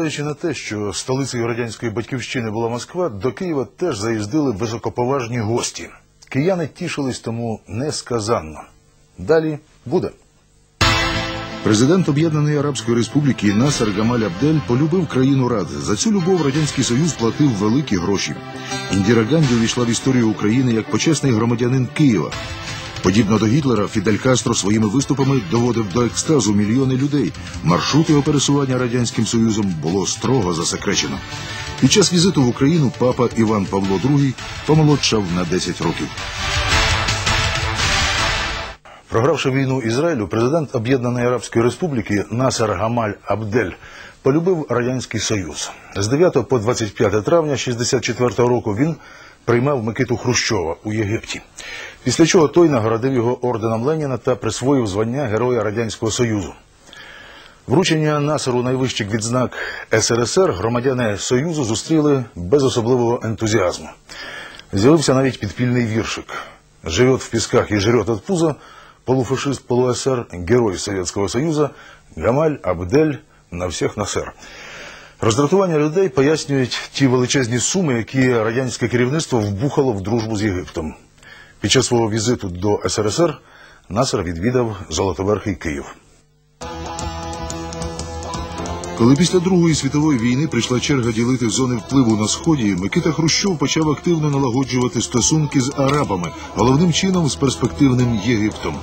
Незважаючи на те, що столицею радянської батьківщини була Москва, до Києва теж заїздили високоповажні гості. Кияни тішились тому несказанно. Далі буде. Президент Об'єднаної Арабської Республіки Насер Гамаль Абдель полюбив країну Ради. За цю любов Радянський Союз платив великі гроші. Індіра Ганді увійшла в історію України як почесний громадянин Києва. Подібно до Гітлера, Фідель Кастро своїми виступами доводив до екстазу мільйони людей. Маршрут його пересування радянським союзом було строго засекречено. Під час візиту в Україну папа Іван Павло II помолодшав на 10 років. Програвши війну Ізраїлю, президент Об'єднаної Арабської Республіки Насер Гамаль Абдель полюбив Радянський Союз. З 9 по 25 травня 64 року він приймав Микиту Хрущова у Єгипті. Після чого той нагородив його орденом Леніна та присвоїв звання Героя Радянського Союзу. Вручення Насеру найвищих відзнак СРСР громадяни Союзу зустріли без особливого ентузіазму. З'явився навіть підпільний віршик. Живет в пісках і жрет от пуза полуфашист, полуэсер, герой Советского Союза Гамаль Абдель на всіх насер. Роздратування людей пояснюють ті величезні суми, які радянське керівництво вбухало в дружбу з Єгиптом. Під час свого візиту до СРСР Насер відвідав Золотоверхий Київ. Коли після Другої світової війни прийшла черга ділити зони впливу на сході, Микита Хрущов почав активно налагоджувати стосунки з арабами, головним чином з перспективним Єгиптом.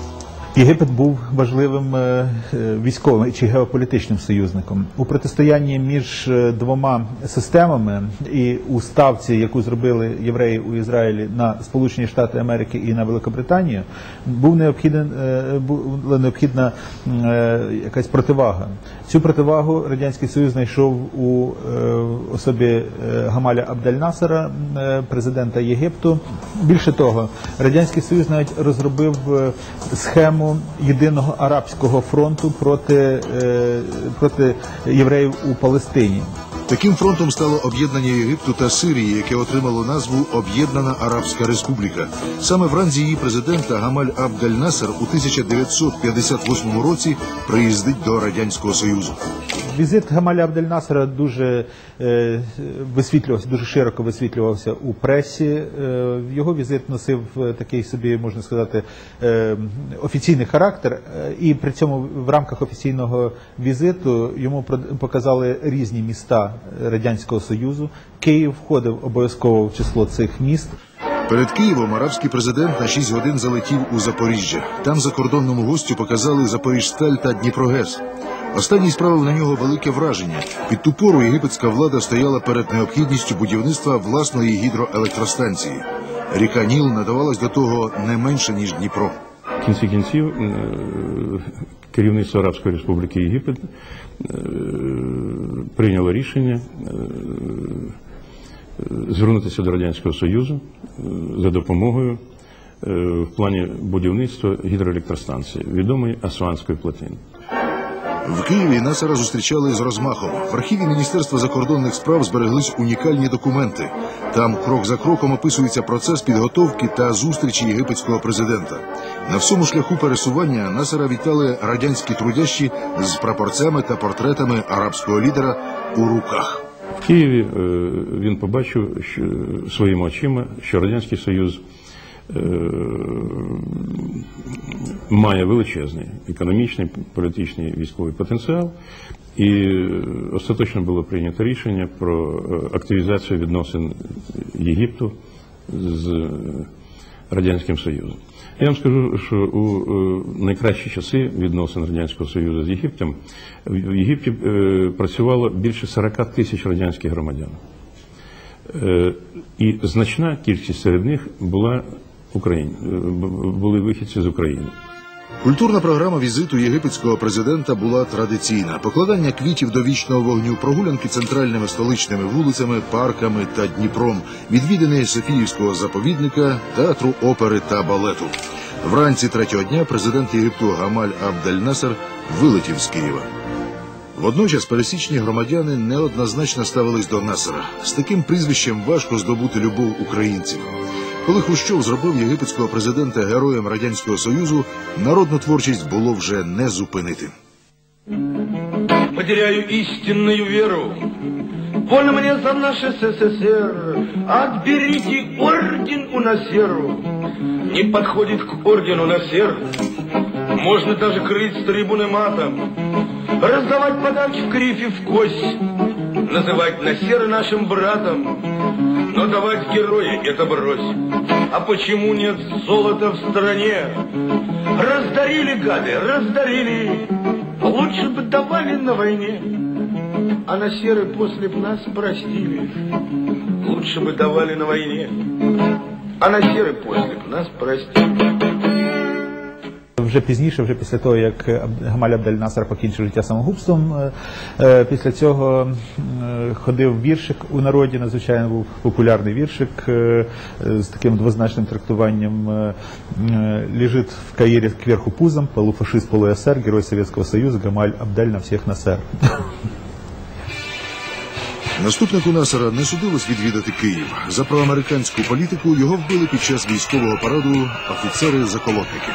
Єгипет був важливим е, е, військовим чи геополітичним союзником у протистоянні між е, двома системами і у ставці, яку зробили євреї у Ізраїлі на Сполучені Штати Америки і на Великобританію, був необхіден була необхідна якась противага. Цю противагу радянський союз знайшов у особі Гамаля Абдель-Насера, е, президента Єгипту. Більше того, радянський союз навіть розробив е, єдиного арабського фронту проти, е, проти євреїв у Палестині. Таким фронтом стало об'єднання Єгипту та Сирії, яке отримало назву Об'єднана Арабська Республіка. Саме вранці її президента Гамаль Абдель Насер у 1958 році приїздить до радянського союзу. Візит Гамаля Абдель-Насера дуже е, висвітлювався, дуже широко висвітлювався у пресі. Е, його візит носив е, такий собі, можна сказати, офіційний характер, і при цьому в рамках офіційного візиту йому показали різні міста Радянського Союзу. Київ входив обов'язково в число цих міст. Перед Києвом арабський президент на 6 годин залетів у Запоріжжя. Там закордонному гостю показали Запоріжсталь та Дніпрогес. Останній справив на нього велике враження. Під ту пору єгипетська влада стояла перед необхідністю будівництва власної гідроелектростанції. Ріка Ніл надавалась до того не менше ніж Дніпро. В кінці кінців е, керівництво Арабської Республіки Єгипет е, прийняло рішення е, звернутися до Радянського Союзу е, за допомогою е, в плані будівництва гідроелектростанції, відомої Асуанської плотини. В Києві Насера зустрічали з розмахом. В архіві Міністерства закордонних справ збереглись унікальні документи. Там крок за кроком описується процес підготовки та зустрічі єгипетського президента. На всьому шляху пересування Насера вітали радянські трудящі з прапорцями та портретами арабського лідера у руках. В Києві е, він побачив своїми очима, що Радянський Союз е, має величезний економічний, політичний військовий потенціал, і е, остаточно було прийнято рішення про е, активізацію відносин Єгипту з е, Радянським Союзом. Я вам скажу, що у е, найкращі часи відносин Радянського Союзу з Єгиптом в Єгипті е, працювало більше 40 тисяч радянських громадян. Е, І значна кількість серед них була Україн, е, були вихідці з України. Культурна програма візиту єгипетського президента була традиційна: покладання квітів до вічного вогню, прогулянки центральними столичними вулицями, парками та Дніпром, відвідини Софіївського заповідника, театру опери та балету. Вранці третього дня президент Єгипту Гамаль Абдель Насер вилетів з Києва. Водночас пересічні громадяни неоднозначно ставились до Насера. З таким прізвищем важко здобути любов українців. Коли Хрущов зробив єгипетського президента героєм Радянського Союзу, народну творчість було вже не зупинити. Потеряю істинну віру. Больно мне за наш СССР, отберите орден у Насеру. Не подходит к ордену на сер. Можно даже крыть трибуны матом, раздавать подарки в крифе в кость, называть на сер нашим братом. Но давать героя это брось. А почему нет золота в стране? Раздарили гады, раздарили. Лучше бы давали на войне. А на серы после б нас простили. Лучше бы давали на войне. А на серы после б нас простили. Вже пізніше, вже після того, як Аб- Гамаль Абдель Насер покінчив життя самогубством, е, е, після цього е, ходив віршик у народі, надзвичайно був популярний віршик е, е, з таким двозначним трактуванням е, е, «Лежит в Каире кверху пузом, полуфашист, полуэсер, герой Советского Союза Гамаль Абдель на всіх насер». Наступнику Насера не судилось відвідати Київ. За проамериканську політику його вбили під час військового параду офіцери-заколотники.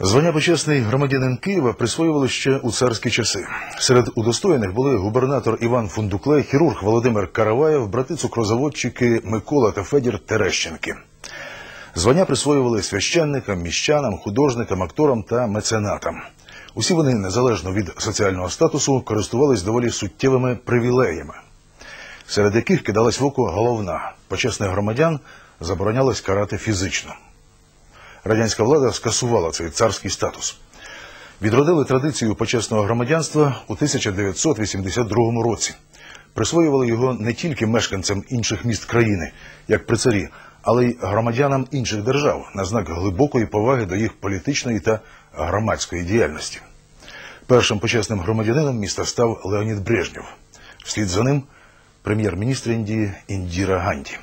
Звання почесний громадянин Києва присвоювали ще у царські часи. Серед удостоєних були губернатор Іван Фундукле, хірург Володимир Караваєв, брати цукрозаводчики Микола та Федір Терещенки. Звання присвоювали священникам, міщанам, художникам, акторам та меценатам. Усі вони, незалежно від соціального статусу, користувались доволі суттєвими привілеями, серед яких кидалась в око головна почесних громадян заборонялось карати фізично. Радянська влада скасувала цей царський статус. Відродили традицію почесного громадянства у 1982 році. Присвоювали його не тільки мешканцям інших міст країни, як при царі, але й громадянам інших держав на знак глибокої поваги до їх політичної та громадської діяльності. Першим почесним громадянином міста став Леонід Брежнєв. Вслід за ним прем'єр-міністр Індії Індіра Ганді.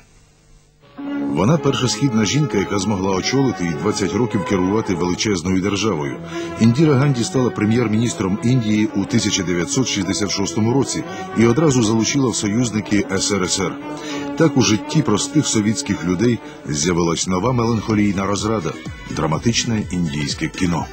Вона перша східна жінка, яка змогла очолити і 20 років керувати величезною державою. Індіра Ганді стала прем'єр-міністром Індії у 1966 році і одразу залучила в союзники СРСР. Так у житті простих совітських людей з'явилась нова меланхолійна розрада драматичне індійське кіно.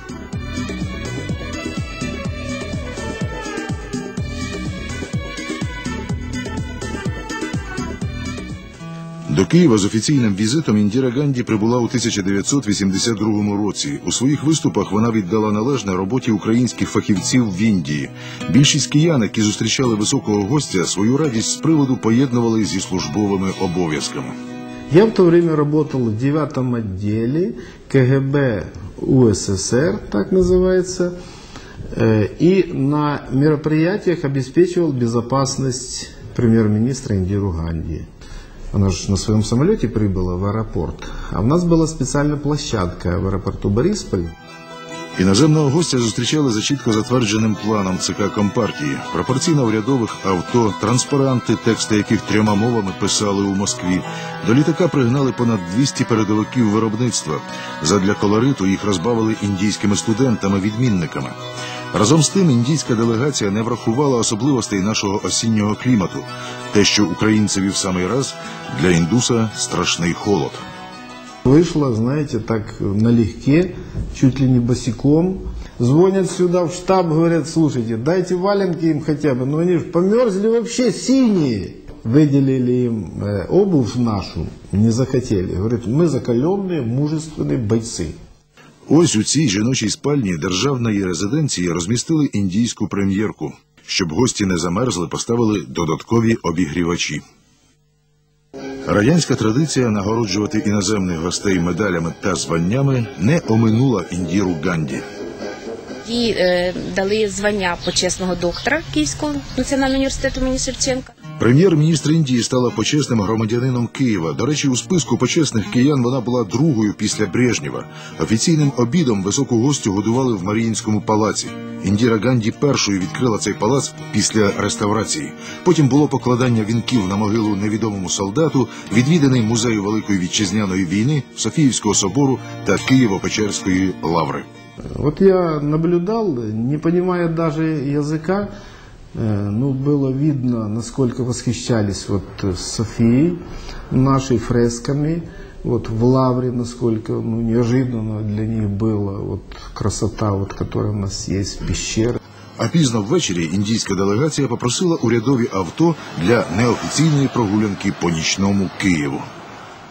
До Києва з офіційним візитом Індіра Ганді прибула у 1982 році. У своїх виступах вона віддала належне роботі українських фахівців в Індії. Більшість киян, які зустрічали високого гостя, свою радість з приводу поєднували зі службовими обов'язками. Я в то время работал в девятом отделе КГБ УССР, так называется, э, и на мероприятиях обеспечивал безопасность премьер-министра Индиру Ганди. Она же на своем самолете прибыла в аэропорт, а у нас была специальная площадка в аэропорту Борисполь. Іноземного гостя зустрічали за чітко затвердженим планом ЦК Компартії. Пропорційно урядових авто, транспаранти, тексти яких трьома мовами писали у Москві. До літака пригнали понад 200 передовиків виробництва. Задля колориту їх розбавили індійськими студентами-відмінниками. Разом з тим, індійська делегація не врахувала особливостей нашого осіннього клімату. Те, що українцеві в самий раз, для індуса страшний холод. Вышла, знаете, так налегке, чуть ли не босиком. Звонят сюда в штаб, говорят, слушайте, дайте валенки им хотя бы, но они же померзли вообще синие. Выделили им э, обувь нашу, не захотели. Говорят, мы закаленные, мужественные бойцы. Ось у цій жіночій спальні державної резиденції розмістили індійську прем'єрку. Щоб гості не замерзли, поставили додаткові обігрівачі. Радянська традиція нагороджувати іноземних гостей медалями та званнями не оминула Індіру Ганді. Їй е, дали звання почесного доктора Київського національного університету імені Шевченка. Прем'єр-міністр Індії стала почесним громадянином Києва. До речі, у списку почесних киян вона була другою після Брежнєва. Офіційним обідом високу гостю годували в Маріїнському палаці. Індіра Ганді першою відкрила цей палац після реставрації. Потім було покладання вінків на могилу невідомому солдату, відвіданий музей Великої вітчизняної війни, Софіївського собору та Києво-Печерської лаври. Вот я наблюдал, не понимая языка, Э, Ну, было видно, насколько восхищались вот э, Софией, нашей фресками, вот в Лавре, насколько ну, неожиданно для них было вот красота, вот, которая у нас есть, пещеры. А пізно ввечері індійська делегація попросила урядові авто для неофіційної прогулянки по нічному Києву.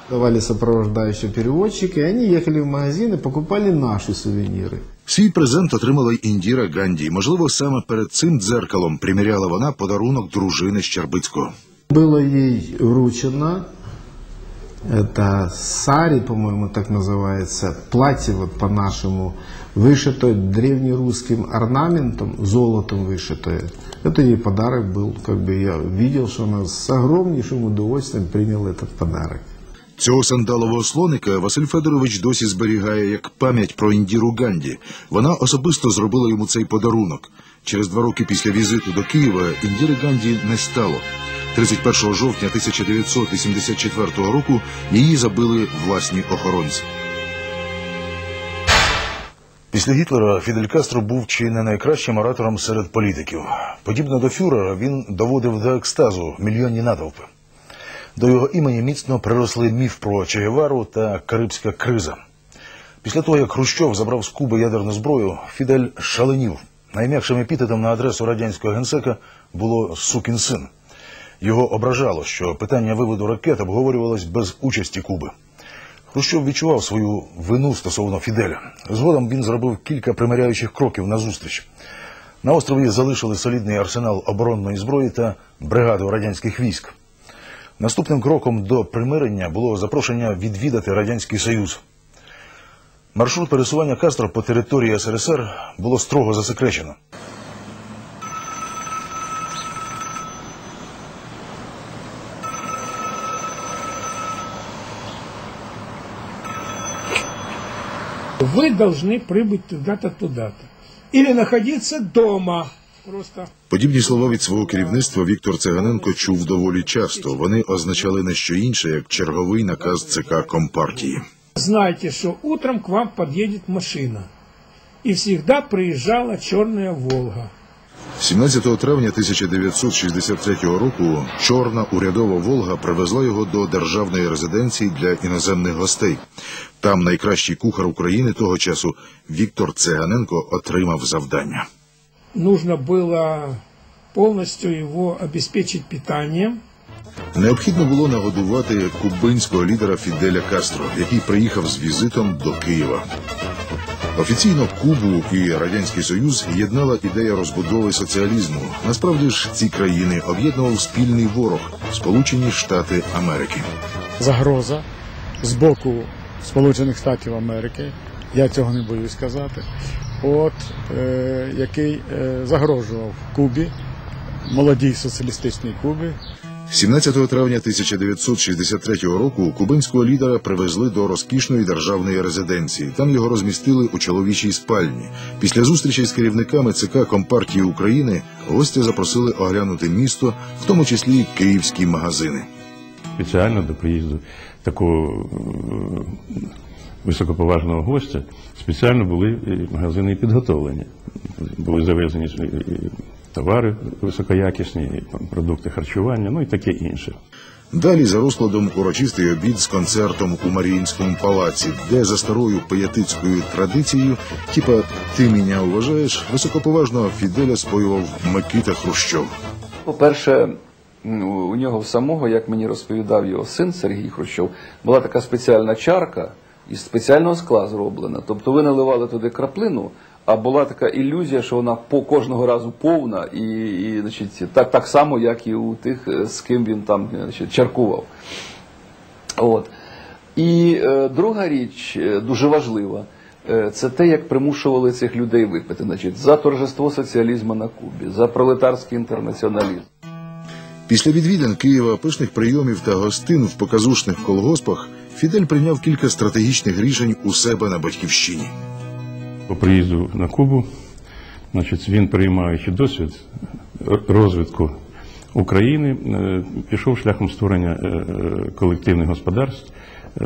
Давали сопровождающего переводчика, и они ехали в магазин и покупали наши сувениры. Свій презент отримала й Індіра Ганді. Можливо, саме перед цим дзеркалом приміряла вона подарунок дружини Щербицького. Было ей вручено, это сари, по-моему, так называется, платье вот по-нашему, вышитое древнерусским орнаментом, золотом вышитое. Это ей подарок был, как бы я видел, что она с огромнейшим удовольствием приняла этот подарок. Цього сандалового слоника Василь Федорович досі зберігає як пам'ять про Індіру Ганді. Вона особисто зробила йому цей подарунок. Через два роки після візиту до Києва Індіри Ганді не стало. 31 жовтня 1984 року її забили власні охоронці. Після Гітлера Фідель Кастро був чи не найкращим оратором серед політиків. Подібно до фюрера, він доводив до екстазу мільйонні натовпи. До його імені міцно приросли міф про Че Гевару та Карибська криза. Після того, як Хрущов забрав з Куби ядерну зброю, Фідель шаленів. Найм'якшим епітетом на адресу радянського генсека було сукін син. Його ображало, що питання виводу ракет обговорювалось без участі Куби. Хрущов відчував свою вину стосовно Фіделя. Згодом він зробив кілька примиряючих кроків назустріч. На острові залишили солідний арсенал оборонної зброї та бригаду радянських військ. Наступним кроком до примирення було запрошення відвідати Радянський Союз. Маршрут пересування Кастро по території СРСР було строго засекречено. Вы должны прибыть туда-то, туда-то. Или находиться дома. Подібні слова від свого керівництва Віктор Циганенко чув доволі часто. Вони означали не що інше, як черговий наказ ЦК Компартії. знайте, что утром к вам подъедет машина. И всегда приезжала черная Волга. 17 травня 1963 року чорна урядова Волга привезла його до державної резиденції для іноземних гостей. Там найкращий кухар України того часу Віктор Циганенко отримав завдання. Нужно было полностью его обеспечить питанием. Необхідно було нагодувати кубинського лідера Фіделя Кастро, який приїхав з візитом до Києва. Офіційно Кубу і Радянський Союз єднала ідея розбудови соціалізму. Насправді ж ці країни об'єднував спільний ворог Сполучені Штати Америки. загроза з боку Сполучених Штатів Америки, я цього не боюсь сказати, от, е, який е, загрожував Кубі, молодій соціалістичній Кубі, 17 травня 1963 року кубинського лідера привезли до розкішної державної резиденції. Там його розмістили у чоловічій спальні. Після зустрічі з керівниками ЦК Компартії України гостя запросили оглянути місто, в тому числі й київські магазини. спеціально до приїзду такого е, високоповажного гостя спеціально були е, магазини підготовлені. Були завезені е, е, товари високоякісні, продукти харчування, ну і таке інше. Далі за розкладом урочистий обід з концертом у Маріїнському палаці, де за старою пиятицькою традицією, типа ти мене вважаєш, високоповажного Фіделя споював Микита Хрущов. По-перше, у нього в самого, як мені розповідав його син Сергій Хрущов, була така спеціальна чарка із спеціального скла зроблена. Тобто ви наливали туди краплину, а була така ілюзія, що вона по кожного разу повна, і, і значить, так, так само, як і у тих, е, з ким він там значить, чаркував. От. І е, друга річ, е, дуже важлива, е, це те, як примушували цих людей випити. Значить, за торжество соціалізму на Кубі, за пролетарський інтернаціоналізм. Після відвідин Києва, пишних прийомів та гостин в показушних колгоспах Фідель прийняв кілька стратегічних рішень у себе на батьківщині. По приїзду на Кубу, значить, він, приймаючи досвід розвитку України, е, пішов шляхом створення е, е, колективних господарств е,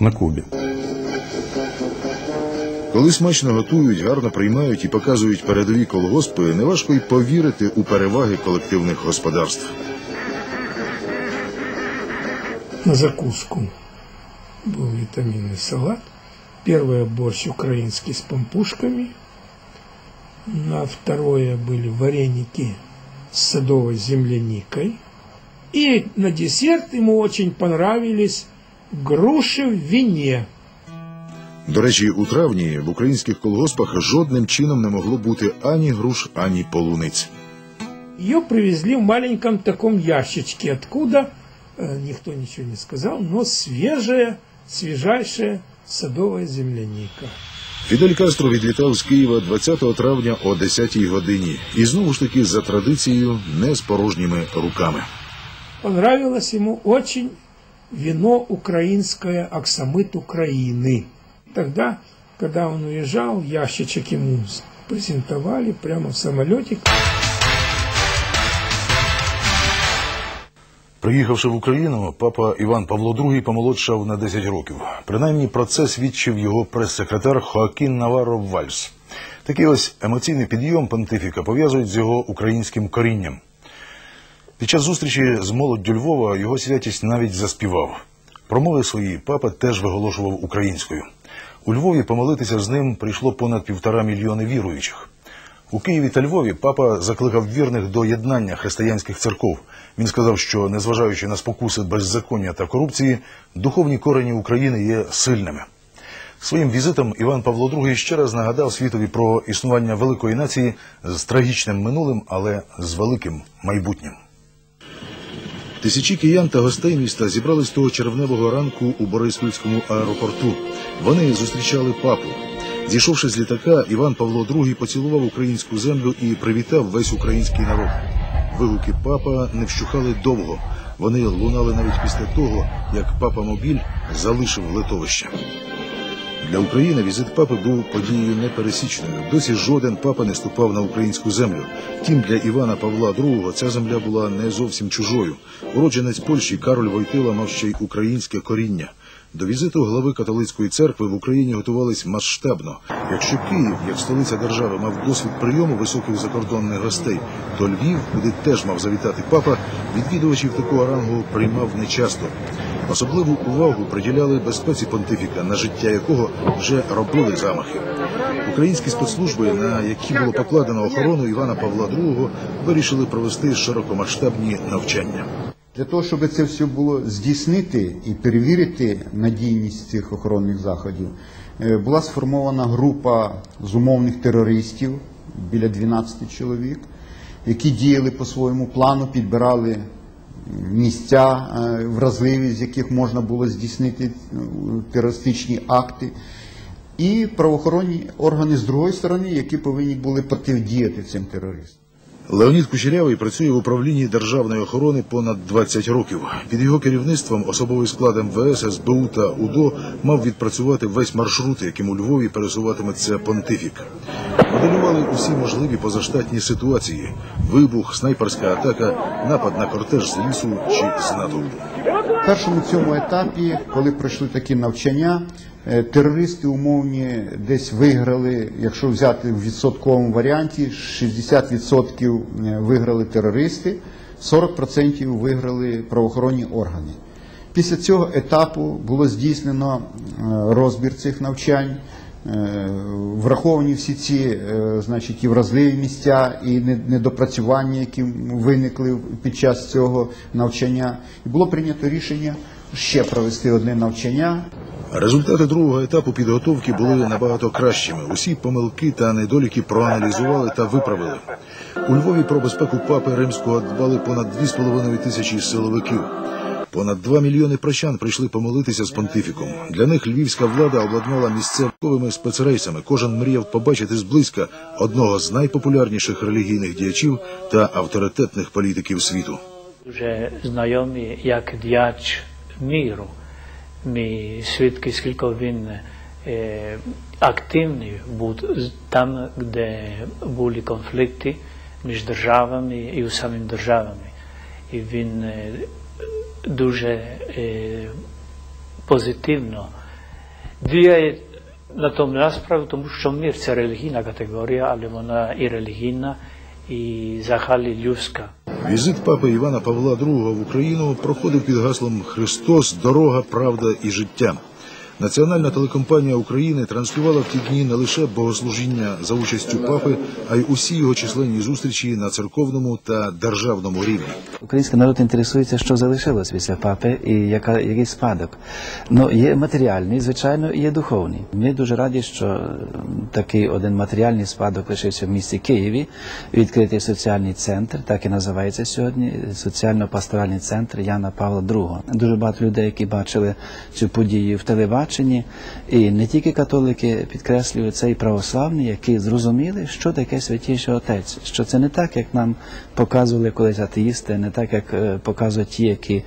на Кубі. Коли смачно готують, гарно приймають і показують передові колгоспи, неважко й повірити у переваги колективних господарств. На закуску был витаминный салат. Первое борщ украинский с пампушками. На второе были вареники с садовой земляникой. И на десерт ему очень понравились груши в вине. До речі, у травні в українських колгоспах жодним чином не могло бути ані груш, ані полуниць. Ее привезли в маленьком таком ящичке, откуда э, никто ничего не сказал, но свежая, свежайшая садовая земляника. Фідель Кастро відлітав з Києва 20 травня о 10 годині. І знову ж таки за традицією не з порожніми руками. Понравилось ему очень вино украинское, аксамыт Украины. Тогда, когда он уезжал, ящичек ему презентовали прямо в самолете. Приїхавши в Україну, папа Іван Павло II помолодшав на 10 років. Принаймні про це свідчив його прес-секретар Хоакін Наваро Вальс. Такий ось емоційний підйом понтифіка пов'язують з його українським корінням. Під час зустрічі з молоддю Львова його святість навіть заспівав. Промови свої папа теж виголошував українською. У Львові помолитися з ним прийшло понад півтора мільйони віруючих. У Києві та Львові папа закликав вірних до єднання християнських церков. Він сказав, що незважаючи на спокуси беззаконня та корупції, духовні корені України є сильними. Своїм візитом Іван Павло II ще раз нагадав світові про існування великої нації з трагічним минулим, але з великим майбутнім. Тисячі киян та гостей міста зібрались того червневого ранку у Бориспільському аеропорту. Вони зустрічали папу. Зійшовши з літака, Іван Павло II поцілував українську землю і привітав весь український народ. Вигуки папа не вщухали довго. Вони лунали навіть після того, як папа Мобіль залишив литовище. Для України візит папи був подією непересічною. Досі жоден папа не ступав на українську землю. Втім, для Івана Павла II ця земля була не зовсім чужою. Уродженець Польщі Кароль Войтила мав ще й українське коріння. До візиту глави католицької церкви в Україні готувались масштабно. Якщо Київ, як столиця держави, мав досвід прийому високих закордонних гостей, то Львів, куди теж мав завітати папа, відвідувачів такого рангу приймав нечасто. Особливу увагу приділяли безпеці понтифіка, на життя якого вже робили замахи. Українські спецслужби, на які було покладено охорону Івана Павла II, вирішили провести широкомасштабні навчання. Для того, щоб це все було здійснити і перевірити надійність цих охоронних заходів, е, була сформована група з умовних терористів біля 12 чоловік, які діяли по своєму плану, підбирали місця е, вразливі, з яких можна було здійснити е, терористичні акти, і правоохоронні органи з другої сторони, які повинні були протидіяти цим терористам. Леонід Кучерявий працює в управлінні державної охорони понад 20 років. Під його керівництвом особовий склад МВС, СБУ та УДО мав відпрацювати весь маршрут, яким у Львові пересуватиметься понтифік. Моделювали усі можливі позаштатні ситуації: вибух, снайперська атака, напад на кортеж з лісу чи з натовпу. В першому цьому етапі, коли пройшли такі навчання, терористи умовні десь виграли, якщо взяти в відсотковому варіанті, 60% виграли терористи, 40% виграли правоохоронні органи. Після цього етапу було здійснено е, розбір цих навчань. Е, Враховані всі ці е, значить, і вразливі місця, і недопрацювання, які виникли під час цього навчання. І було прийнято рішення ще провести одне навчання. Результати другого етапу підготовки були набагато кращими. Усі помилки та недоліки проаналізували та виправили. У Львові про безпеку папи римського дбали понад 2,5 тисячі силовиків. Понад 2 мільйони прощан прийшли помолитися з понтифіком. Для них львівська влада обладнала місцевими спецрейсами. Кожен мріяв побачити зблизька одного з найпопулярніших релігійних діячів та авторитетних політиків світу. Вже знайомі як діяч міру. Ми свідки, скільки він е, активний був там, де були конфлікти між державами і у самим державами. І він е, дуже е, позитивно діє На тому нема тому що мир це релігійна категорія, але вона і релігійна, і взагалі людська. Візит папи Івана Павла II в Україну проходив під гаслом Христос, дорога, правда і життя. Національна телекомпанія України транслювала в ті дні не лише богослужіння за участю папи, а й усі його численні зустрічі на церковному та державному рівні. Український народ інтересується, що залишилось після папи і яка, який спадок. Ну, є матеріальний, звичайно, і є духовний. Ми дуже раді, що такий один матеріальний спадок лишився в місті Києві. Відкритий соціальний центр, так і називається сьогодні, соціально-пасторальний центр Яна Павла II. Дуже багато людей, які бачили цю подію в телебаченні, і не тільки католики підкреслюють це і православні, які зрозуміли, що таке святіший отець, що це не так, як нам показували колись атеїсти, не так, як е, показують ті, які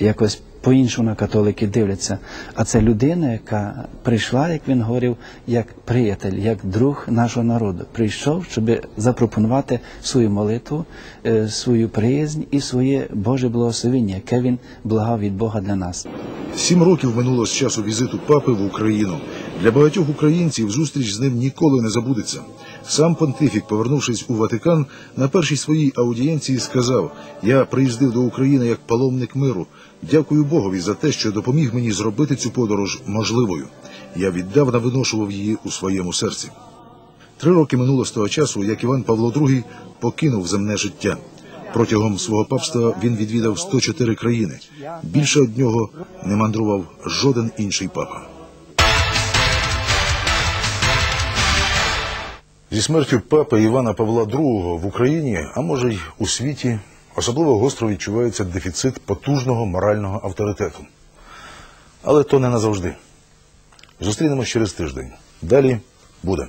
якось по-іншому на католики дивляться. А це людина, яка прийшла, як він говорив, як приятель, як друг нашого народу. Прийшов, щоб запропонувати свою молитву, е, свою приязнь і своє Боже благословення, яке він благав від Бога для нас. Сім років минуло з часу візиту папи в Україну. Для багатьох українців зустріч з ним ніколи не забудеться. Сам понтифік, повернувшись у Ватикан, на першій своїй аудієнції сказав: Я приїздив до України як паломник миру. Дякую Богові за те, що допоміг мені зробити цю подорож можливою. Я віддавна виношував її у своєму серці. Три роки минуло з того часу, як Іван Павло II покинув земне життя. Протягом свого папства він відвідав 104 країни. Більше од нього не мандрував жоден інший папа. Зі смертю папи Івана Павла II в Україні, а може й у світі, особливо гостро відчувається дефіцит потужного морального авторитету. Але то не назавжди. Зустрінемось через тиждень. Далі буде.